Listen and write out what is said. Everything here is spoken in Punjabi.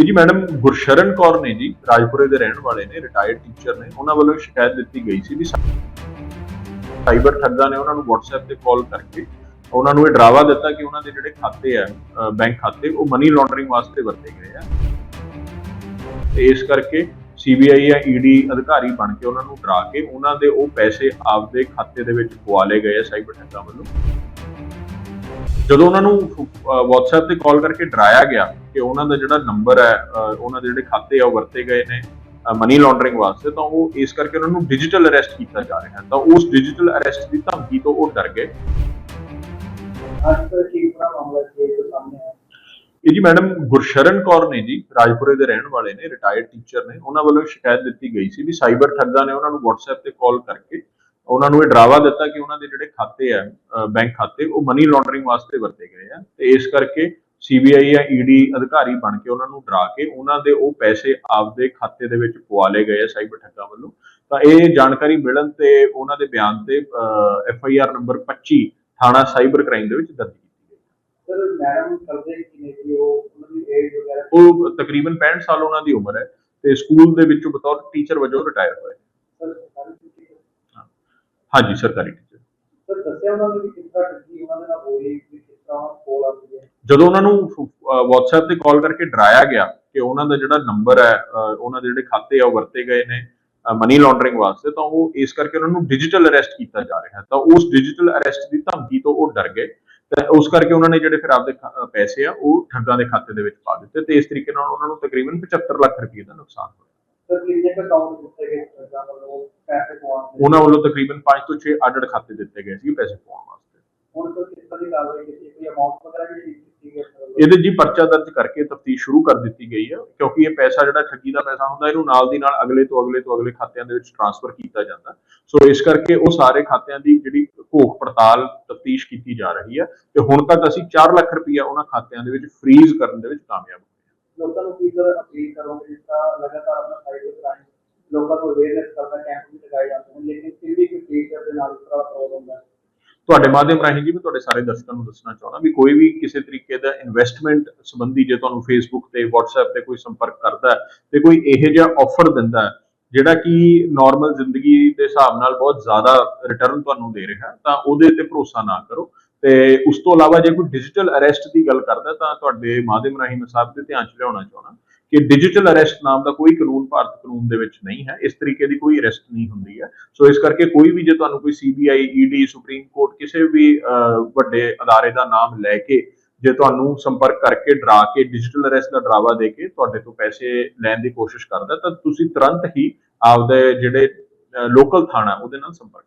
ਇਹ ਜੀ ਮੈਡਮ ਗੁਰਸ਼ਰਨ ਕੌਰ ਨੇ ਜੀ, ਰਾਜਪੁਰੇ ਦੇ ਰਹਿਣ ਵਾਲੇ ਨੇ ਰਿਟਾਇਰਡ ਟੀਚਰ ਨੇ, ਉਹਨਾਂ ਵੱਲੋਂ ਸ਼ਿਕਾਇਤ ਦਿੱਤੀ ਗਈ ਸੀ ਵੀ ਸਾਈਬਰ ਠੱਗਾਂ ਨੇ ਉਹਨਾਂ ਨੂੰ WhatsApp ਤੇ ਕਾਲ ਕਰਕੇ ਉਹਨਾਂ ਨੂੰ ਇਹ ਡਰਾਵਾ ਦਿੱਤਾ ਕਿ ਉਹਨਾਂ ਦੇ ਜਿਹੜੇ ਖਾਤੇ ਆ ਬੈਂਕ ਖਾਤੇ, ਉਹ ਮਨੀ ਲਾਂਡਰਿੰਗ ਵਾਸਤੇ ਵਰਤੇ ਗਏ ਆ। ਤੇ ਇਸ ਕਰਕੇ ਸੀਬੀਆਈ ਜਾਂ ਈਡੀ ਅਧਿਕਾਰੀ ਬਣ ਕੇ ਉਹਨਾਂ ਨੂੰ ਡਰਾ ਕੇ ਉਹਨਾਂ ਦੇ ਉਹ ਪੈਸੇ ਆਪਦੇ ਖਾਤੇ ਦੇ ਵਿੱਚ ਪਵਾ ਲਏ ਗਏ ਆ ਸਾਈਬਰ ਠੱਗਾਂ ਵੱਲੋਂ। ਜਦੋਂ ਉਹਨਾਂ ਨੂੰ WhatsApp ਤੇ ਕਾਲ ਕਰਕੇ ਡਰਾਇਆ ਗਿਆ ਕਿ ਉਹਨਾਂ ਦਾ ਜਿਹੜਾ ਨੰਬਰ ਹੈ ਉਹਨਾਂ ਦੇ ਜਿਹੜੇ ਖਾਤੇ ਆ ਉਹ ਵਰਤੇ ਗਏ ਨੇ ਮਨੀ ਲਾਂਡਰਿੰਗ ਵਾਸਤੇ ਤਾਂ ਉਹ ਇਸ ਕਰਕੇ ਉਹਨਾਂ ਨੂੰ ਡਿਜੀਟਲ ਅਰੈਸਟ ਕੀਤਾ ਜਾ ਰਿਹਾ। ਤਾਂ ਉਸ ਡਿਜੀਟਲ ਅਰੈਸਟ ਦੀ ਧਮਕੀ ਤੋਂ ਉਹ ਡਰ ਗਏ। ਇਹ ਜੀ ਮੈਡਮ ਗੁਰਸ਼ਰਨ ਕੌਰ ਨੇ ਜੀ ਰਾਜਪੁਰੇ ਦੇ ਰਹਿਣ ਵਾਲੇ ਨੇ ਰਿਟਾਇਰਡ ਟੀਚਰ ਨੇ ਉਹਨਾਂ ਵੱਲੋਂ ਸ਼ਿਕਾਇਤ ਦਿੱਤੀ ਗਈ ਸੀ ਵੀ ਸਾਈਬਰ ਠੱਗਾਂ ਨੇ ਉਹਨਾਂ ਨੂੰ WhatsApp ਤੇ ਕਾਲ ਕਰਕੇ ਉਹਨਾਂ ਨੂੰ ਇਹ ਡਰਾਵਾ ਦਿੱਤਾ ਕਿ ਉਹਨਾਂ ਦੇ ਜਿਹੜੇ ਖਾਤੇ ਆ ਬੈਂਕ ਖਾਤੇ ਉਹ ਮਨੀ ਲਾਂਡਰਿੰਗ ਵਾਸਤੇ ਵਰਤੇ ਗਏ ਆ। ਤੇ ਇਸ ਕਰਕੇ ਸੀਬੀਆਈ ਜਾਂ ਈਡੀ ਅਧਿਕਾਰੀ ਬਣ ਕੇ ਉਹਨਾਂ ਨੂੰ ਡਰਾ ਕੇ ਉਹਨਾਂ ਦੇ ਉਹ ਪੈਸੇ ਆਪਦੇ ਖਾਤੇ ਦੇ ਵਿੱਚ ਪਵਾ ਲਏ ਗਏ ਆ ਸਾਈਬਰ ਠੱਗਾਂ ਵੱਲੋਂ। ਤਾਂ ਇਹ ਜਾਣਕਾਰੀ ਮਿਲਣ ਤੇ ਉਹਨਾਂ ਦੇ ਬਿਆਨ ਤੇ ਐਫ ਆਈ ਆਰ ਨੰਬਰ 25 ਥਾਣਾ ਸਾਈਬਰ ਕ੍ਰਾਈਮ ਦੇ ਵਿੱਚ ਦਰਜ ਕੀਤੀ ਗਈ। ਸਰ ਮੈਡਮ ਕਰਦੇ ਕੀ ਨੇ ਜੀ? ਉਹ ਉਹਨਾਂ ਦੀ ਏਜ ਵਗੈਰਾ? ਉਹ ਤਕਰੀਬਨ 65 ਸਾਲ ਉਹਨਾਂ ਦੀ ਉਮਰ ਹੈ ਤੇ ਸਕੂਲ ਦੇ ਵਿੱਚੋਂ ਬਤੌਰ ਟੀਚਰ ਵਜੋਂ ਰਿਟਾਇਰ ਹੋਏ। ਸਰ ਹਾਂਜੀ ਸਰਕਾਰੀ ਟੀਚਰ ਸਰ ਦੱਸਿਆ ਉਹਨਾਂ ਨੇ ਵੀ ਕਿਸ ਤਰ੍ਹਾਂ ਠੱਗੀ ਉਹਨਾਂ ਦੇ ਨਾਲ ਹੋਈ ਕਿਸ ਤਰ੍ਹਾਂ ਕੋਲ ਆਉਂਦੀ ਹੈ ਜਦੋਂ ਉਹਨਾਂ ਨੂੰ WhatsApp ਤੇ ਕਾਲ ਕਰਕੇ ਡਰਾਇਆ ਗਿਆ ਕਿ ਉਹਨਾਂ ਦਾ ਜਿਹੜਾ ਨੰਬਰ ਹੈ ਉਹਨਾਂ ਦੇ ਜਿਹੜੇ ਖਾਤੇ ਆ ਉਹ ਵਰਤੇ ਗਏ ਨੇ ਮਨੀ ਲਾਂਡਰਿੰਗ ਵਾਸਤੇ ਤਾਂ ਉਹ ਇਸ ਕਰਕੇ ਉਹਨਾਂ ਨੂੰ ਡਿਜੀਟਲ ਅਰੈਸਟ ਕੀਤਾ ਜਾ ਰਿਹਾ। ਤਾਂ ਉਸ ਡਿਜੀਟਲ ਅਰੈਸਟ ਦੀ ਧਮਕੀ ਤੋਂ ਉਹ ਡਰ ਗਏ। ਤੇ ਉਸ ਕਰਕੇ ਉਹਨਾਂ ਨੇ ਜਿਹੜੇ ਫਿਰ ਆਪਦੇ ਪੈਸੇ ਆ ਉਹ ਠੱਗਾਂ ਦੇ ਖਾਤੇ ਦੇ ਵਿੱਚ ਪਾ ਦਿੱਤੇ ਤੇ ਇਸ ਤਰੀਕੇ ਨਾਲ ਉਹਨਾਂ ਨੂੰ ਤਕਰੀਬਨ 75 ਲੱਖ ਰੁਪਏ ਦਾ ਨੁਕਸਾਨ ਹੋਇਆ। ਸਰ ਕਿੰਨੇ ਕੁ ਅਕਾਊਂਟ ਦਿੱਤੇ ਗਏ ਠੱਗਾਂ ਵੱਲੋਂ? ਪੈਸੇ ਪਵਾਉਣ ਉਹਨਾਂ ਵੱਲੋਂ ਤਕਰੀਬਨ 5 ਤੋਂ 6 ਅੱਡ ਖਾਤੇ ਦਿੱਤੇ ਗਏ ਸੀ ਪੈਸੇ ਪਾਉਣ ਵਾਸਤੇ। ਹੁਣ ਸਰ ਕਿਸ ਤਰ੍ਹਾਂ ਦੀ ਕਾਰਵਾਈ ਕੀਤੀ ਕੋਈ ਅਮਾਉਂਟ ਵਗੈਰਾ ਵੀ release ਕੀਤੀ ਗਈ ਸਰ। ਇਹਦੇ ਜੀ ਪਰਚਾ ਦਰਜ ਕਰਕੇ ਤਫਤੀਸ਼ ਸ਼ੁਰੂ ਕਰ ਦਿੱਤੀ ਗਈ ਹੈ ਕਿਉਂਕਿ ਇਹ ਪੈਸਾ ਜਿਹੜਾ ਠੱਗੀ ਦਾ ਪੈਸਾ ਹੁੰਦਾ ਇਹਨੂੰ ਨਾਲ ਦੀ ਨਾਲ ਅਗਲੇ ਤੋਂ ਅਗਲੇ ਤੋਂ ਅਗਲੇ ਖਾਤਿਆਂ ਦੇ ਵਿੱਚ ਟ੍ਰਾਂਸਫਰ ਕੀਤਾ ਜਾਂਦਾ। ਸੋ ਇਸ ਕਰਕੇ ਉਹ ਸਾਰੇ ਖਾਤਿਆਂ ਦੀ ਜਿਹੜੀ ਘੋਖ ਪੜਤਾਲ ਤਫਤੀਸ਼ ਕੀਤੀ ਜਾ ਰਹੀ ਹੈ ਤੇ ਹੁਣ ਤੱਕ ਅਸੀਂ 4 ਲੱਖ ਰੁਪਈਆ ਉਹਨਾਂ ਖਾਤਿਆਂ ਦੇ ਵਿੱਚ ਫ੍ਰੀਜ਼ ਕਰਨ ਦੇ ਵਿੱਚ ਕਾਮਯਾਬ ਹੋਏ ਹਾਂ ਲੋਕਾਂ ਨੂੰ ਕੀ ਸਰ ਅਪੀਲ ਕਰੋਗੇ ਜਿਸ ਤਰ੍ਹਾਂ ਲਗਾਤਾਰ ਆਪਣਾ ਸਾਈਬਰ ਕ੍ਰਾਈਮ ਲੋਕਾਂ ਨੂੰ ਅਵੇਅਰਨੈਸ ਕਰਦਾ ਕੈਂਪ ਵੀ ਲਗਾਏ ਜਾਂਦੇ ਨੇ, ਲੇਕਿਨ ਫਿਰ ਵੀ ਕੋਈ ਟੀਚਰ ਦੇ ਨਾਲ ਇਸ ਤਰ੍ਹਾਂ ਫਰੋਡ ਹੁੰਦਾ ਤੁਹਾਡੇ ਮਾਧਿਅਮ ਰਾਹੀਂ ਜੀ ਮੈਂ ਤੁਹਾਡੇ ਸਾਰੇ ਦਰਸ਼ਕਾਂ ਨੂੰ ਦੱਸਣਾ ਚਾਹੁੰਦਾ ਵੀ ਕੋਈ ਵੀ ਕਿਸੇ ਤਰੀਕੇ ਦਾ ਇਨਵੈਸਟਮੈਂਟ ਸੰਬੰਧੀ ਜੇ ਤੁਹਾਨੂੰ ਫੇਸਬੁੱਕ ਤੇ, WhatsApp ਤੇ ਕੋਈ ਸੰਪਰਕ ਕਰਦਾ ਤੇ ਕੋਈ ਇਹੋ ਜਿਹਾ ਆਫਰ ਦਿੰਦਾ ਹੈ, ਜਿਹੜਾ ਕਿ ਨਾਰਮਲ ਜ਼ਿੰਦਗੀ ਦੇ ਹਿਸਾਬ ਨਾਲ ਬਹੁਤ ਜ਼ਿਆਦਾ ਰਿਟਰਨ ਤੁਹਾਨੂੰ ਦੇ ਰਿਹਾ ਤਾਂ ਉਹਦੇ ਤੇ ਭਰੋਸਾ ਨਾ ਕਰੋ ਤੇ ਉਸ ਤੋਂ ਇਲਾਵਾ ਜੇ ਕੋਈ ਡਿਜੀਟਲ ਅਰੈਸਟ ਦੀ ਗੱਲ ਕਰਦਾ ਤਾਂ ਤੁਹਾਡੇ ਮਾਧਿਅਮ ਰਾਹੀਂ ਮੈਂ ਸਭ ਦੇ ਧਿਆਨ 'ਚ ਲਿਆਉਣਾ ਚਾਹੁੰਦਾ ਕਿ ਡਿਜੀਟਲ ਅਰੈਸਟ ਨਾਮ ਦਾ ਕੋਈ ਕਾਨੂੰਨ, ਭਾਰਤ ਕਾਨੂੰਨ ਦੇ ਵਿੱਚ ਨਹੀਂ ਹੈ, ਇਸ ਤਰੀਕੇ ਦੀ ਕੋਈ ਅਰੈਸਟ ਨਹੀਂ ਹੁੰਦੀ ਹੈ। ਸੋ ਇਸ ਕਰਕੇ ਕੋਈ ਵੀ ਜੇ ਤੁਹਾਨੂੰ ਕੋਈ ਸੀਬੀਆਈ ਈਡੀ ਸੁਪਰੀਮ ਕੋਰਟ ਕਿਸੇ ਵੀ ਵੱਡੇ ਅਦਾਰੇ ਦਾ ਨਾਮ ਲੈ ਕੇ ਜੇ ਤੁਹਾਨੂੰ ਸੰਪਰਕ ਕਰਕੇ ਡਰਾ ਕੇ ਡਿਜੀਟਲ ਅਰੈਸਟ ਦਾ ਡਰਾਵਾ ਦੇ ਕੇ ਤੁਹਾਡੇ ਤੋਂ ਪੈਸੇ ਲੈਣ ਦੀ ਕੋਸ਼ਿਸ਼ ਕਰਦਾ ਤਾਂ ਤੁਸੀਂ ਤੁਰੰਤ ਹੀ ਆਪਦੇ ਜਿਹੜੇ ਲੋਕਲ ਥਾਣਾ ਉਹਦੇ ਨਾਲ ਸੰਪਰਕ